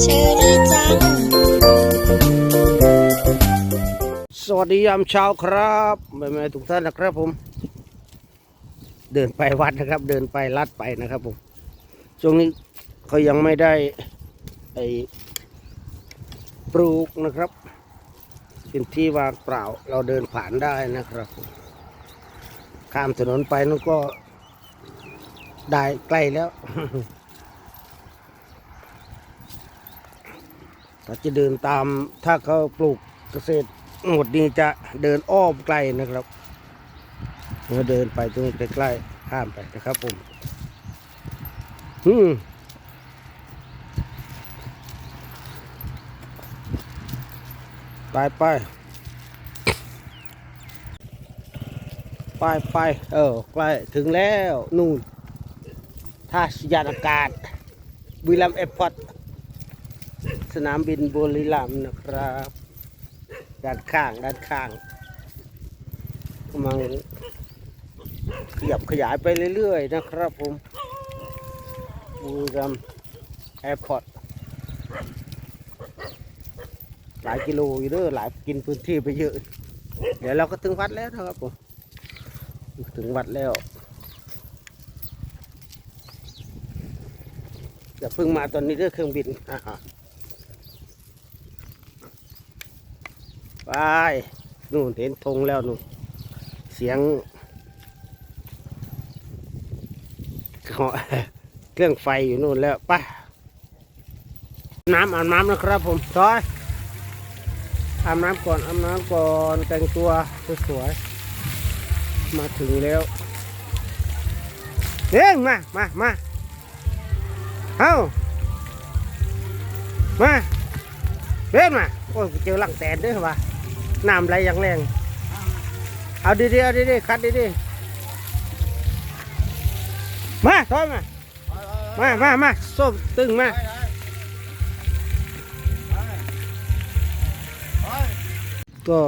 เชอรี่จัง สวัสดียามเช้าครับแม่ๆทุกท่านนะครับผม เดินไปวัดนะครับ เดินไปลัดไปนะครับผม ช่วงนี้เขายังไม่ได้ไอปลูกนะครับเป็นที่วางเปล่าเราเดินผ่านได้นะครับผมข้ามถนนไปนั่นก็ ได้ใกล้แล้ว ถ้าจะเดินตามถ้าเขาปลูกเกษตรหมดนี้จะเดินอ้อมไกลนะครับเราเดินไปตรงใกล้ๆข้ามไปนะครับผมอืมไปไปไปไปเออใกล้ถึงแล้ว นู่น ท่าสยานอากาศบุรีรัมย์แอร์พอร์ตสนามบินบุรีรัมนะครับ ด้านข้าง ด้านข้างกำลังขยับขยายไปเรื่อยๆ นะครับผมบุรีรัมแอร์พอร์ตหลายกิโลอยู่เด้อหลายกินพื้นที่ไปเยอะ เดี๋ยวเราก็ถึงวัดแล้วนะครับผม ถึงวัดแล้ว อย่าเพิ่งมาตอนนี้เรื่องเครื่องบินไปนู่นเห็นธงแล้วนู่นเสียงเครื่องไฟอยู่นู่นแล้วไปน้ำอาบน้ำนะครับผมซอยอาบน้ำก่อนอาบน้ำก่อนแต่งตัวสวยๆมาถึงแล้วเอ้งมามามา เอ้ามาเล่นมาโอ้ยเจอหลังแตนด้วยว่ะน้ำไหลอย่างแรง เอาดีๆเอาดีๆคัดดีๆมาถอยมามามามาส้มตึงมาก็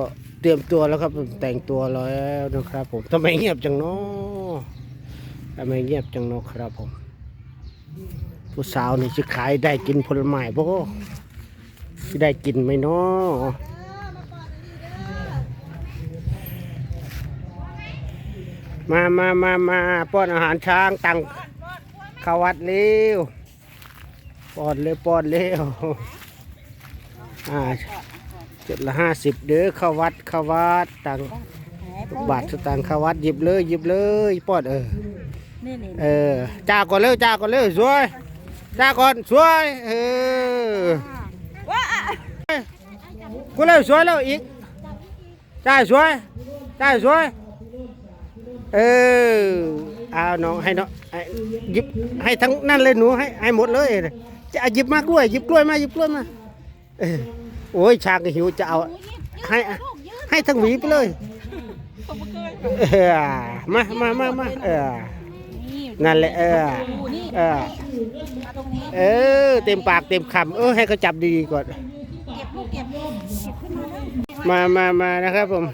เตรียมตัวแล้วครับแต่งตัวแล้วนะครับผมทำไมเงียบจังเนาะทำไมเงียบจังเนาะครับผม ผู้สาวนี่จะขายได้กินผลไม้บ่สิได้กินไหมเนาะมามามามาป้อนอาหารช้างตังเขาววัดเร็วป้อนเร็วป้อนเร็วอ่าจุดละห้าสิบเด้อเข้าวัดเข้าวัดตังบาทสตังค์เข้าวัดหยิบเลยหยิบเลยป้อนเออนี่นี่เออจ้าก่อนเร็วจ้าก่อนเร็วสวย จ้าก่อนสวยเออว้ากูเร็วสวยแล้วอีกจ้าสวยจ้าสวยเออเอาน้องให้น้องหยิบให้ทั้งนั่นเลยหนูให้ให้หมดเลยจะหยิบมากล้วยหยิบกล้วยมาหยิบกล้วยมาเออโอ้ยชากหิวจะเอาให้ให้ทั้งหวีไปเลยเออมามามามาเออ นั่นแหละเออเออเออ เต็มปากเต็มคำเออให้เขาจับดีๆก่อนเก็บลูกเก็บลูกเก็บขึ้นมาแล้วมามามานะครับผม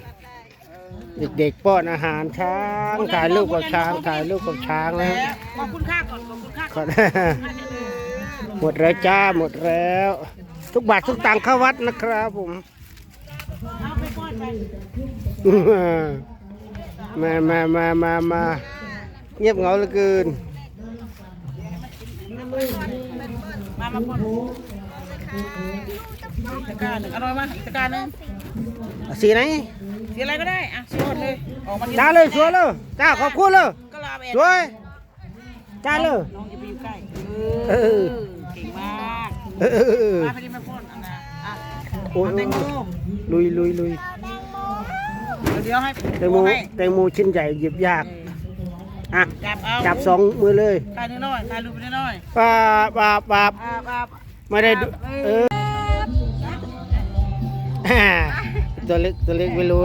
เด็กๆป้อนอาหารช้างถ่ายรูปกับช้างถ่ายรูปกับช้างนะขอบคุณค่าก่อนขอบคุณค่าก่อนหมดแล้วจ้าหมดแล้ว ทุกบาททุกตังค์เข้าวัดนะครับผมเอาไปป้อนไปมามามามามา เงียบเหงาเหลือเกิน มามาปนตะกร้าหนึ่งอร่อยมากตะกร้าหนึ่งสีไหนสีอะไรก็ได้ อะสีหมดเลยออกมาจ้าเลยสวยเลยจ้าขอบคุณเลยก็ลาไปสวยจ้าเลยน้องจะไปอยู่ใกล้เออเก่งมากมาไปดิมาปนอันนะอะโอ้ยแตงโมลุยลุยลุยเดี๋ยวให้แตงโมแตงโมชิ้นใหญ่หยิบยาก อะจับเอาจับสองมือเลยถ่ายนิดหน่อยถ่ายรูปไปนิดหน่อยปาบปาบปาบอ่าอ่าไม่ได้ดูเอออ่าตัวเล็กตัวเล็กไม่รู้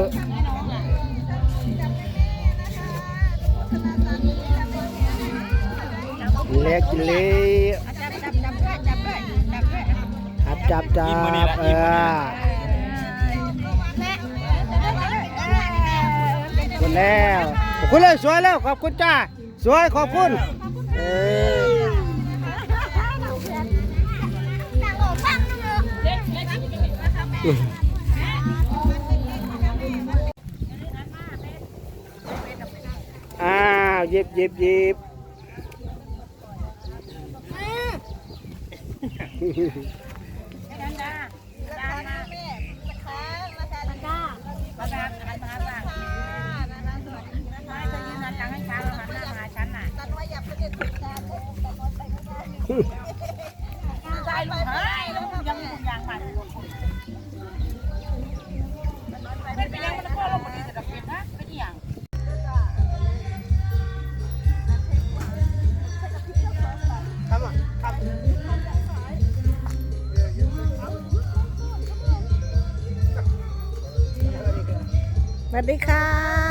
เล็กเล็กจับจับจับด้วยจับด้วยจับด้วยครับจับจับเออขอบคุณแล้ว คุณเลยสวยแล้วขอบคุณจ้าสวยขอบคุณเอออ้าวย็บเย็บเย็บ วัสดีค่ะ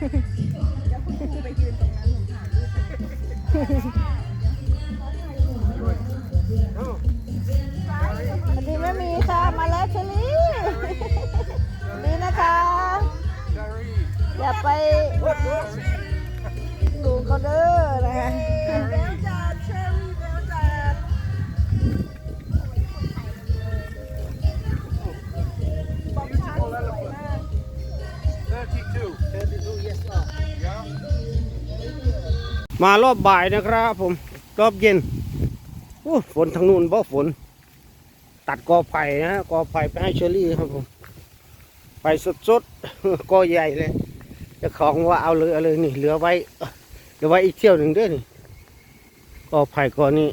เดี๋ยวคุณครูไปยืนตรงนั้นหนูถ่ายรูปให้สวัสดีแม่มีค่ะ มาแล้วเชลี่ดีนะคะ อย่าไปดูเขาเด้อนะคะ มารอบบ่ายนะครับผม รอบเย็นโอ้ฝนทางนู้นบ่ฝน ตัดกอไผ่นะกอไผ่ไปให้เชอรี่ครับผมไปสดๆกอใหญ่เลยจ้าของว่าเอาเลยเอาเลยนี่เหลือไว้เหลือไว้อีกเที่ยวหนึ่งด้วยนี่กอไผ่กอนี้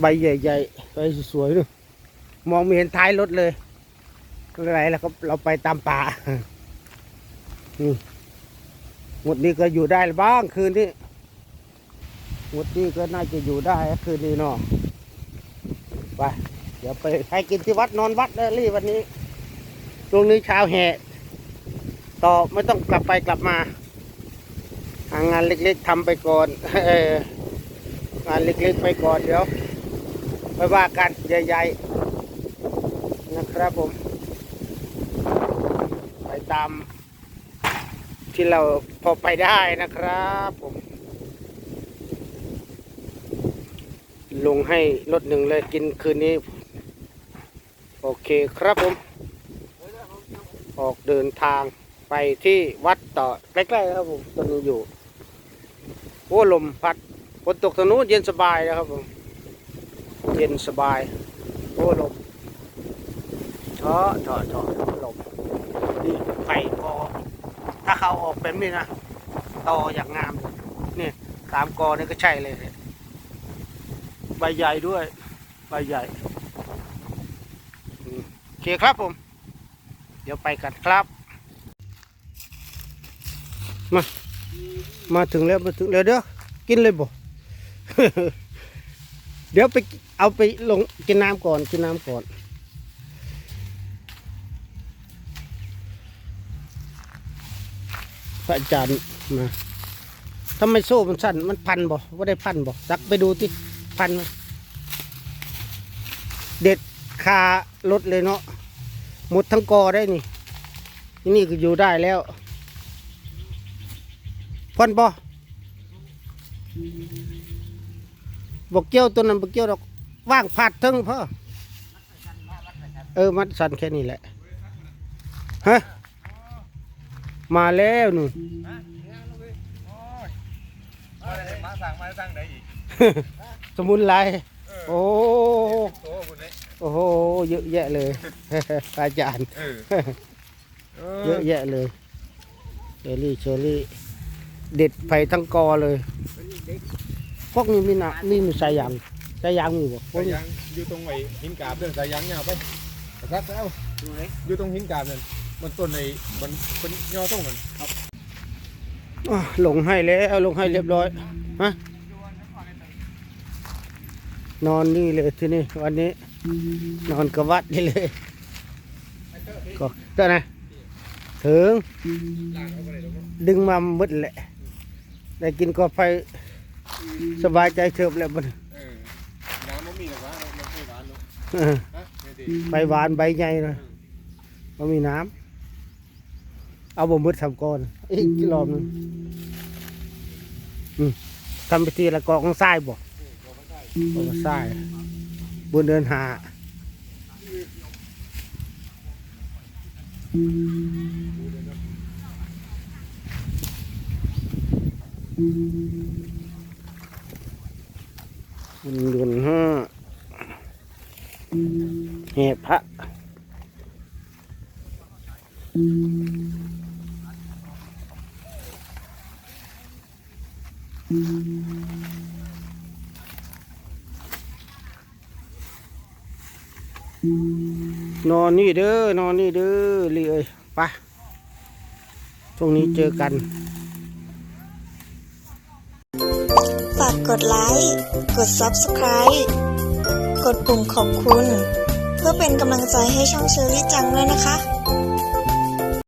ใบใหญ่ๆใบสวยๆด้วยมองไม่เห็นท้ายรถเลยไม่เป็นไรแล้วก็เราไปตามป่านี่ หมดนี้ก็อยู่ได้บ้างคืนนี้หมดนี้ก็น่าจะอยู่ได้คืนนี้เนาะไปเดี๋ยวไปให้กินที่วัดนอนวัดเลยรีวันนี้ตรงนี้เช้าแห่ต่อไม่ต้องกลับไปกลับมาหางานเล็กๆทำไปก่อนงานเล็กๆไปก่อนเดี๋ยวไปว่ากันใหญ่ๆนะครับผม ไปตาม ที่เราพอไปได้นะครับผม ลงให้รถหนึ่งเลยกินคืนนี้ โอเคครับผม ออกเดินทางไปที่วัดต่อใกล้ๆครับผมตอนนี้อยู่โอ้ลมพัดฝนตกทางนู้นเย็นสบายนะครับผม เย็นสบาย โอ้ลมเถอะเถอะเถอะลมนี่ไฟพอ ถ้าเขาออกเป็นนี่นะต่ออย่างงามนี่สามกอนี่ก็ใช่เลยใบใหญ่ด้วย ใบใหญ่โอเคครับผม เดี๋ยวไปกันครับมามาถึงแล้วมาถึงแล้วเดี๋ยวกินเลยบ่เดี๋ยวไปเอาไปลงกินน้ำก่อนกินน้ำก่อน พระอาจารย์มาทำไมโซ่มันสั้น มันพันบ่ว่าได้พันบ่สักไปดูที่พัน เด็ดคารถเลยเนาะหมดทั้งกอได้นี่ นี่ก็อยู่ได้แล้วพ่อนบ่บอกเกี้ยวตัวนั้นบอกเกี้ยวดอกว่างผัดทึงพ่อเออ มัดสันแค่นี้แหละฮะ มาแล้วนู่นมาสั่งมาสั่งไหนอีกสมุนไพรโอ้โตคุณเนี่ยโอ้โหเยอะแยะเลยอาจารย์เออเยอะแยะเลยเชอรี่เชอรี่ เด็ดไปทั้งกอเลยพวกนี้มีนะมีมีสายยางสายยางมีบ่พวสากยนี้ยางอยู่ตรงไอ้หินกาบเดินสายยางยาวไปครับแล้วอยู่ตรงหินกาบนั่น มันต้นไอ้มันเป็นย่อต้งมันอ้าวลงให้แล้วลงให้เรียบร้อยฮะนอนนี่เลยที่นี่วันนี้ นอนกระวัดนี่เลยก็เจ้านะถึง ดึงมาหมดแหละได้กินก็ไปสบายใจเฉิบแล้วมันเออน้ำมันมีหรอวะมันไม่หวานหรอกเออฮะไม่ดีใบหวานใบใหญ่เลยมันมีน้ำ เอาบ่มืดทำก่อนอีกรอบหนึงทำไปทีละกองของทรายบ่กองทรายบนเดินหาบนเดินห้าแห่พระ นอนนี่เด้อนอนนี่เด้อลีเลยไปช่วงนี้เจอกัน ฝากกดไลค์ กด Subscribe กดปุ่มขอบคุณ เพื่อเป็นกำลังใจให้ช่องเชอรี่จังด้วยนะคะ